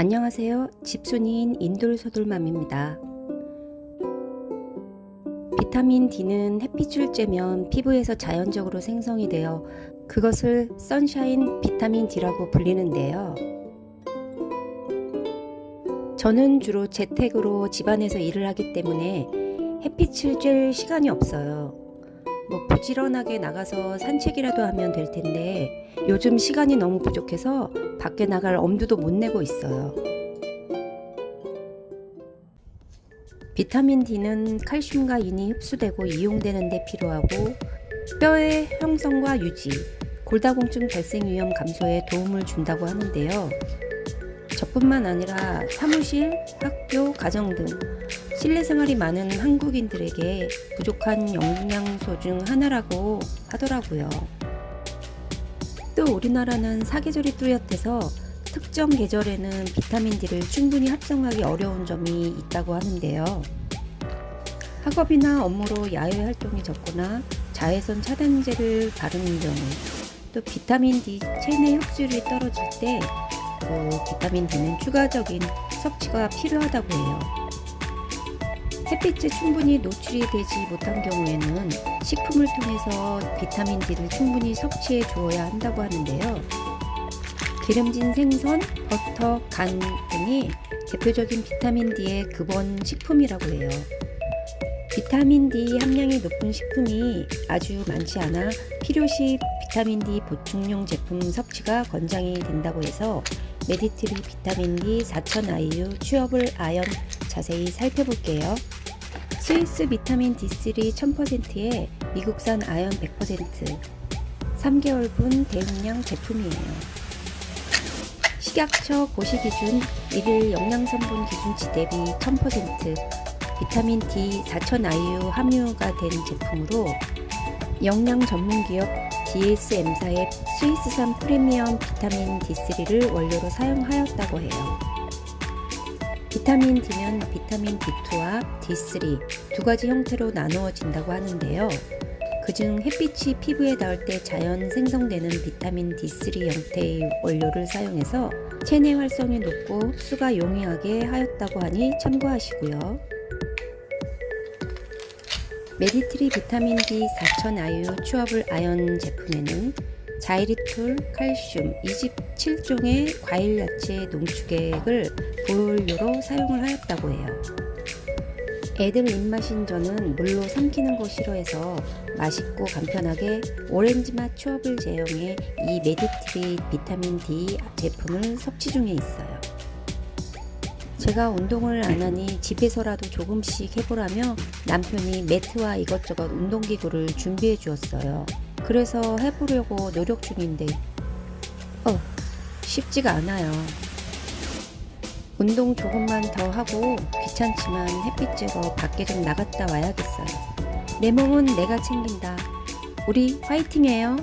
안녕하세요. 집순이인 인돌소돌맘입니다. 비타민 D는 햇빛을 쬐면 피부에서 자연적으로 생성이 되어 그것을 선샤인 비타민 D라고 불리는데요. 저는 주로 재택으로 집안에서 일을 하기 때문에 햇빛을 쬐 시간이 없어요. 뭐 부지런하게 나가서 산책이라도 하면 될 텐데 요즘 시간이 너무 부족해서 밖에 나갈 엄두도 못 내고 있어요. 비타민 D는 칼슘과 인이 흡수되고 이용되는 데 필요하고 뼈의 형성과 유지, 골다공증 발생 위험 감소에 도움을 준다고 하는데요. 저뿐만 아니라 사무실, 학교, 가정 등 실내 생활이 많은 한국인들에게 부족한 영양소 중 하나라고 하더라고요. 또 우리나라는 사계절이 뚜렷해서 특정 계절에는 비타민 D를 충분히 합성하기 어려운 점이 있다고 하는데요. 학업이나 업무로 야외 활동이 적거나 자외선 차단제를 바르는 경우, 또 비타민 D 체내 흡수율이 떨어질 때, 그 비타민 D는 추가적인 섭취가 필요하다고 해요. 햇빛에 충분히 노출이 되지 못한 경우에는 식품을 통해서 비타민 D를 충분히 섭취해 주어야 한다고 하는데요. 기름진 생선, 버터, 간 등이 대표적인 비타민 D의 근원 식품이라고 해요. 비타민 D 함량이 높은 식품이 아주 많지 않아 필요시 비타민 D 보충용 제품 섭취가 권장이 된다고 해서 메디트리 비타민 D 4000IU 취업을 아연 자세히 살펴볼게요. 스위스 비타민 D3 1000%에 미국산 아연 100% 3개월분 대용량 제품이에요. 식약처 고시 기준 일일 영양 성분 기준치 대비 1000% 비타민 D 4000IU 함유가 된 제품으로 영양 전문 기업 DSM사의 스위스산 프리미엄 비타민 D3를 원료로 사용하였다고 해요. 비타민 D는 비타민 D2와 D3 두 가지 형태로 나누어진다고 하는데요. 그중 햇빛이 피부에 닿을 때 자연 생성되는 비타민 D3 형태의 원료를 사용해서 체내 활성이 높고 흡수가 용이하게 하였다고 하니 참고하시고요. 메디트리 비타민 D 4000IU 추업을 아연 제품에는 자이리톨, 칼슘 27종의 과일 야채 농축액을 보혈료로 사용을 하였다고 해요. 애들 입맛인 저는 물로 삼키는 거 싫어해서 맛있고 간편하게 오렌지 맛 추업을 제형해 이 메디트리 비타민 D 제품을 섭취 중에 있어요. 제가 운동을 안 하니 집에서라도 조금씩 해보라며 남편이 매트와 이것저것 운동기구를 준비해 주었어요. 그래서 해보려고 노력 중인데, 어, 쉽지가 않아요. 운동 조금만 더 하고 귀찮지만 햇빛 쬐러 밖에 좀 나갔다 와야겠어요. 내 몸은 내가 챙긴다. 우리 화이팅해요.